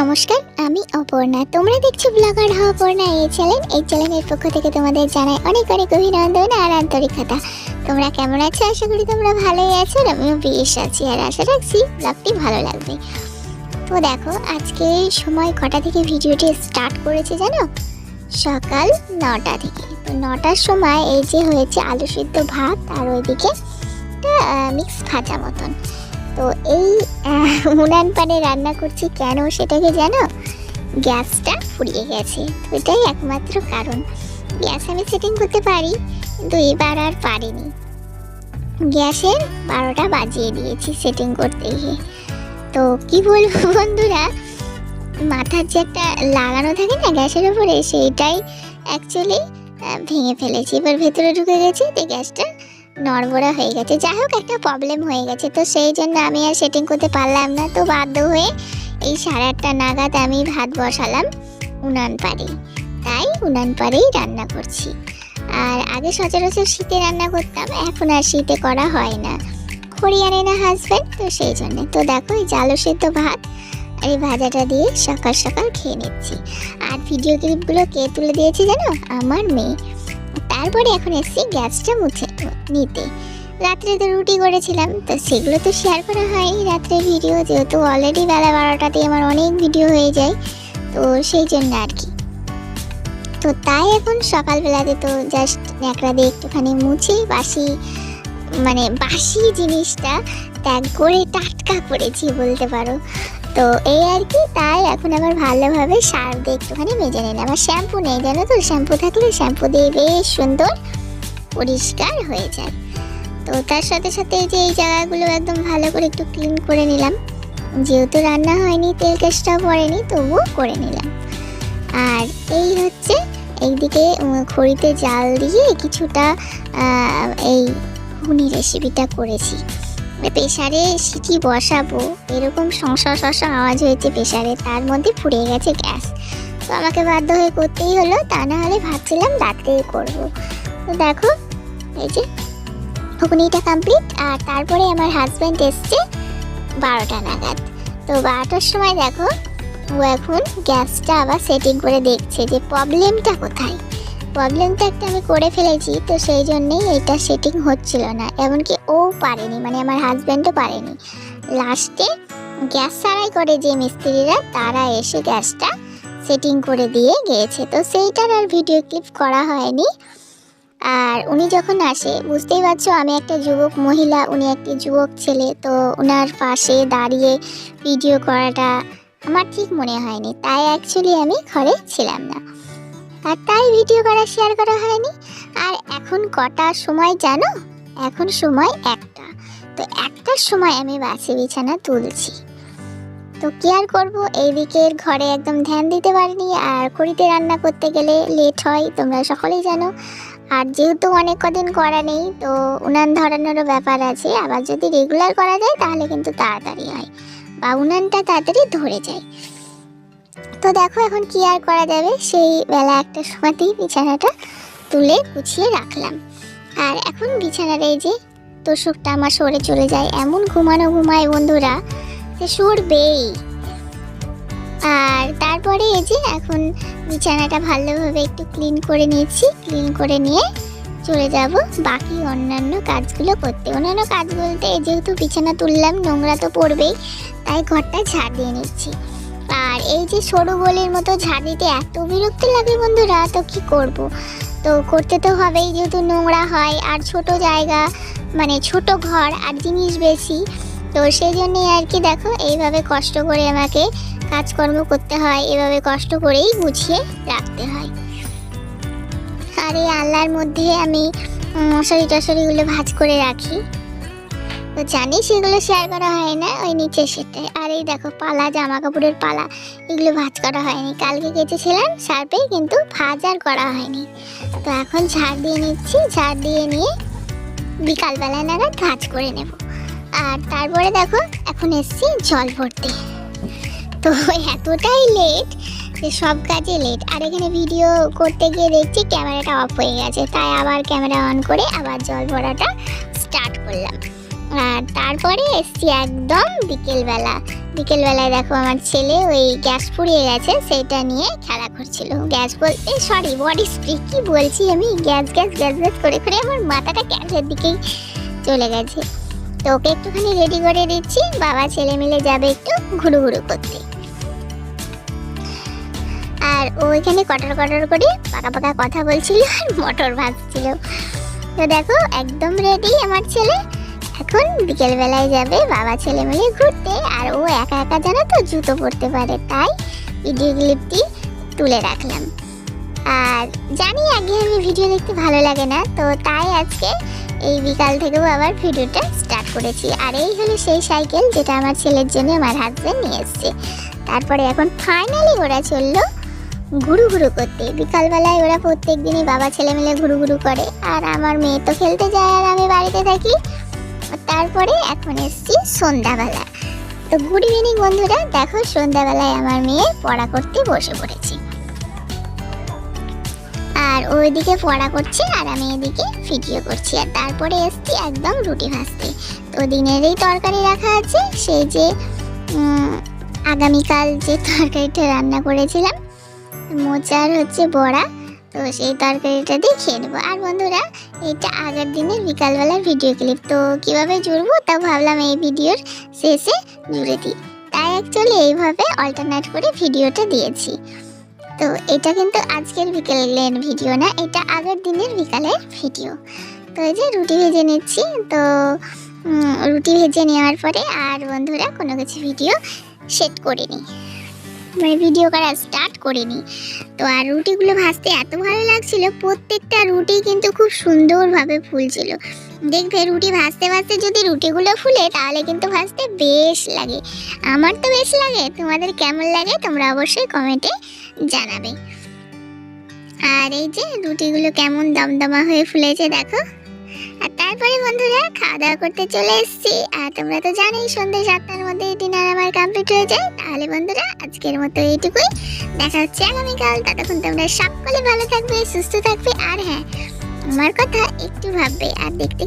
নমস্কার, আমি অপর্ণা। তোমরা দেখছ ব্লগার অপর্ণা, এই চ্যানেল। এই চ্যানেলের পক্ষ থেকে তোমাদের জানাই অনেক অনেক অভিনন্দন আর আন্তরিকতা। তোমরা কেমন আছো? আশা করি তোমরা ভালোই আছো আর আমিও বেশ আছি আর আশা রাখছি ব্লগটি ভালো লাগবে। তো দেখো, আজকে সময় কটা থেকে ভিডিওটি স্টার্ট করেছে জানো? সকাল নটা থেকে। তো নটার সময় এই যে হয়েছে আলু সিদ্ধ ভাত আর ওইদিকে মিক্স ভাজা মতন। তো এই উনান পানে রান্না করছি কেন সেটাকে জানো? গ্যাসটা ফুরিয়ে গেছে। এটাই একমাত্র কারণ। গ্যাস আমি সেটিং করতে পারি, কিন্তু এবার আর পারিনি। গ্যাসের বারোটা বাজিয়ে দিয়েছি সেটিং করতে গিয়ে তো কি বলব বন্ধুরা, মাথার যে একটা লাগানো থাকে না গ্যাসের উপরে, সেইটাই অ্যাকচুয়ালি ভেঙে ফেলেছি। এবার ভেতরে ঢুকে গেছে তো গ্যাসটা নড়বড়া হয়ে গেছে। যাই হোক, একটা প্রবলেম হয়ে গেছে। তো সেই জন্য আমি আর সেটিং করতে পারলাম না। তো বাধ্য হয়ে এই সাড়ে আটটা নাগাদ আমি ভাত বসালাম উনান পাড়ে। তাই উনান পাড়েই রান্না করছি। আর আগে সচরাচর শীতে রান্না করতাম, এখন আর শীতে করা হয় না। খড়ি আনে না হাজব্যান্ড তো সেই জন্য। তো দেখো, এই জালো সেদ্ধ ভাত আর এই ভাজাটা দিয়ে সকাল সকাল খেয়ে নিচ্ছি। আর ভিডিও ক্লিপগুলো কে তুলে দিয়েছে জানো? আমার মেয়ে। তারপরে এখন এসেছি গ্যাসটা মুছে নিতে। রাত্রে তো রুটি করেছিলাম, তো সেগুলো তো শেয়ার করা হয়নি রাত্রে ভিডিও যেহেতু অলরেডি বেলা বারোটাতে আমার অনেক ভিডিও হয়ে যায়, তো সেই জন্য আর কি। তো তাই এখন সকালবেলাতে তো জাস্ট ন্যাকড়া দিয়ে একটুখানি মুছে বাসি মানে বাসি জিনিসটা ত্যাগ করে টাটকা করেছি বলতে পারো। তো এই আর কি, তাই এখন আবার ভালোভাবে সার দিয়ে একটুখানি মেজে নিলাম। আমার শ্যাম্পু নেই, জানো তো? শ্যাম্পু থাকলে শ্যাম্পু দিয়ে বেশ সুন্দর পরিষ্কার হয়ে যায়। তো তার সাথে সাথে এই যে এই জায়গাগুলো একদম ভালো করে একটু ক্লিন করে নিলাম। যেহেতু রান্না হয়নি, তেল কেসটাও পড়েনি, তবুও করে নিলাম। আর এই হচ্ছে এইদিকে খড়িতে জাল দিয়ে কিছুটা এই ঘুনি রেসিপিটা করেছি। প্রেশারে সিটি বসাবো? এরকম শশা শশা আওয়াজ হয়েছে প্রেশারে, তার মধ্যে পুড়ে গেছে গ্যাস। তো আমাকে বাধ্য হয়ে করতেই হলো, তা না হলে ভাবছিলাম রাত্রেই করব। তো দেখো, এই যে ঘুগনিটা কমপ্লিট আর তারপরে আমার হাজব্যান্ড এসছে বারোটা নাগাদ। তো বারোটার সময় দেখো, ও এখন গ্যাসটা আবার সেটিং করে দেখছে যে প্রবলেমটা কোথায়। প্রবলেমটা একটা আমি করে ফেলেছি, তো সেই জন্যেই এটা সেটিং হচ্ছিল না। এমনকি ও পারেনি মানে আমার হাজব্যান্ডও পারেনি। লাস্টে গ্যাস সারাই করে যে মিস্ত্রিরা, তারা এসে গ্যাসটা সেটিং করে দিয়ে গিয়েছে। তো সেইটার আর ভিডিও ক্লিপ করা হয়নি। আর উনি যখন আসে, বুঝতেই পারছ আমি একটা যুবক মহিলা, উনি একটি যুবক ছেলে, তো ওনার পাশে দাঁড়িয়ে ভিডিও করাটা আমার ঠিক মনে হয়নি। তাই অ্যাকচুয়ালি আমি ঘরে ছিলাম না। আর তাই ভিডিও করা শেয়ার করা হয়নি। আর এখন কটা সময় জানো? এখন সময় একটা। তো একটার সময় আমি বাসি বিছানা তুলছি। তো কি আর করব? এইদিকের ঘরে একদম ধ্যান দিতে পারিনি। আর খড়িতে রান্না করতে গেলে লেট হয়, তোমরা সকলেই জানো। আর যেহেতু অনেক কদিন করা নেই, তো উনান ধরানোরও ব্যাপার আছে। আবার যদি রেগুলার করা যায়, তাহলে কিন্তু তাড়াতাড়ি হয়। বা উনানটা তাড়াতাড়ি ধরে যায়। তো দেখো এখন কি আর করা যাবে? সেই বেলা একটা সময়তেই বিছানাটা তুলে গুছিয়ে রাখলাম। আর এখন বিছানার এই যে তোষকটা আমার সরে চলে যায়, এমন ঘুমানো ঘুমায় বন্ধুরা সে সরবেই। আর তারপরে এই যে এখন বিছানাটা ভালোভাবে একটু ক্লিন করে নিয়েছি ক্লিন করে নিয়ে চলে যাব বাকি অন্যান্য কাজগুলো করতে। অন্যান্য কাজ বলতে যেহেতু বিছানা তুললাম, নোংরা তো পড়বেই, তাই ঘরটা ঝাড় দিয়ে নিচ্ছি। আর এই যে সরু গলির মতো ঝাড় দিতে এত বিরক্তি লাগে বন্ধুরা, তো কি করব? তো করতে তো হবেই, যেহেতু নোংরা হয় আর ছোট জায়গা মানে ছোট ঘর আর জিনিস বেশি, তো সেই জন্যই আর কি দেখো, এইভাবে কষ্ট করে আমাকে কাজকর্ম করতে হয়, এভাবে কষ্ট করেই গুছিয়ে রাখতে হয়। আর এই আল্লাহর মধ্যে আমি মশারি টশারিগুলো ভাজ করে রাখি। তো জানি সেগুলো শেয়ার করা হয় না ওই নিচে সেটাই আর এই দেখো পালা জামা কাপড়ের পালা, এগুলো ভাজ করা হয়নি। কালকে কেচেছিলাম সার্পে কিন্তু ভাজ আর করা হয়নি। তো এখন ঝাড় দিয়ে নিচ্ছি, ঝাড় দিয়ে নিয়ে বিকালবেলা নাগাদ ভাজ করে নেব। আর তারপরে দেখো, এখন এসছি জল ভরতে। তো এতটাই লেট যে সব কাজে লেট আর এখানে ভিডিও করতে গিয়ে দেখছি ক্যামেরাটা অফ হয়ে গেছে। তাই আবার ক্যামেরা অন করে আবার জল ভরাটা স্টার্ট করলাম। তারপরে এসছি একদম বিকেলবেলা। বিকেলবেলায় দেখো আমার ছেলে ওই গ্যাস পুড়িয়ে গেছে সেটা নিয়ে খেলা করছিল। গ্যাস বলতে সরি বডি স্প্রে কি বলছি আমি? গ্যাস গ্যাস গ্যাস গ্যাস করে করে আমার মাথাটা গ্যাসের দিকেই চলে গেছে। তো ওকে একটুখানি রেডি করে দিচ্ছি, বাবা ছেলে মিলে যাবে একটু ঘুরু ঘুরু করতে। আর ও এখানে কটর কটর করে পাকা পাকা কথা বলছিল আর মটর ভাজছিল। তো দেখো, একদম রেডি আমার ছেলে। এখন বিকেল বেলায় যাবে বাবা ছেলে মিলে ঘুরতে আর ও একা একা জানো তো জুতো পরতে পারে, তাই ভিডিও ক্লিপটি তুলে রাখলাম। আর জানি আগে আমি ভিডিও দেখতে ভালো লাগে না, তো তাই আজকে এই বিকাল থেকেও আবার ভিডিওটা স্টার্ট করেছি। আর এই হলো সেই সাইকেল যেটা আমার ছেলের জন্য আমার হাজব্যান্ড নিয়ে এসছে। তারপরে এখন ফাইনালি ওরা চলল ঘুরু ঘুরু করতে। বিকালবেলায় ওরা প্রত্যেক দিনই বাবা ছেলে মিলে ঘুরু ঘুরু করে। আর আমার মেয়ে তো খেলতে যায় আর আমি বাড়িতে থাকি। তারপরে এখন এসছি সন্ধ্যাবেলা তো গুড ইভিনিং বন্ধুরা, দেখো সন্ধ্যাবেলায় আমার মেয়ে পড়া করতে বসে পড়েছি। আর ওইদিকে পড়া করছে আর আমি এদিকে ভিডিও করছি। আর তারপরে এসছি একদম রুটি ভাজতে। তো দিনেরই তরকারি রাখা আছে, সেই যে আগামীকাল যে তরকারিটা রান্না করেছিলাম, মোচার হচ্ছে বড়া। তো সেই তরকারিটা দিয়ে খেয়ে নেব আর বন্ধুরা এটা আগের দিনের বিকালবেলার ভিডিও ক্লিপ তো কীভাবে জুড়বো তা ভাবলাম এই ভিডিওর শেষে জুড়ে দিই। তাই অ্যাকচুয়ালি এইভাবে অল্টারনেট করে ভিডিওটা দিয়েছি। তো এটা কিন্তু আজকের বিকেলের ভিডিও না, এটা আগের দিনের বিকালের ভিডিও তো এই যে রুটি ভেজে নিচ্ছি। তো রুটি ভেজে নেওয়ার পরে আর বন্ধুরা কোনো কিছু ভিডিও সেট করে নিই মানে ভিডিও করা স্টার্ট করিনি। তো আর রুটিগুলো ভাজতে এত ভালো লাগছিল, প্রত্যেকটা রুটি কিন্তু খুব সুন্দরভাবে ফুলছিল। দেখবে রুটি ভাজতে ভাজতে যদি রুটিগুলো ফুলে, তাহলে কিন্তু ভাজতে বেশ লাগে। আমার তো বেশ লাগে, তোমাদের কেমন লাগে তোমরা অবশ্যই কমেন্টে জানাবে। আর এই যে রুটিগুলো কেমন দমদমা হয়ে ফুলেছে, দেখো। বন্ধুরা খাওয়া দাওয়া করতে চলে এসেছি। আর তোমরা তো জানোই, সন্ধ্যে সাতটার মধ্যে ডিনার আমার কমপ্লিট হয়ে যায়। তাহলে বন্ধুরা, আজকের মতো এইটুকুই। দেখা হচ্ছে আগামীকাল। ততক্ষণ তোমরা সকলে ভালো থাকবে, সুস্থ থাকবে। আর হ্যাঁ আমার কথা একটু ভাববে। আর দেখতে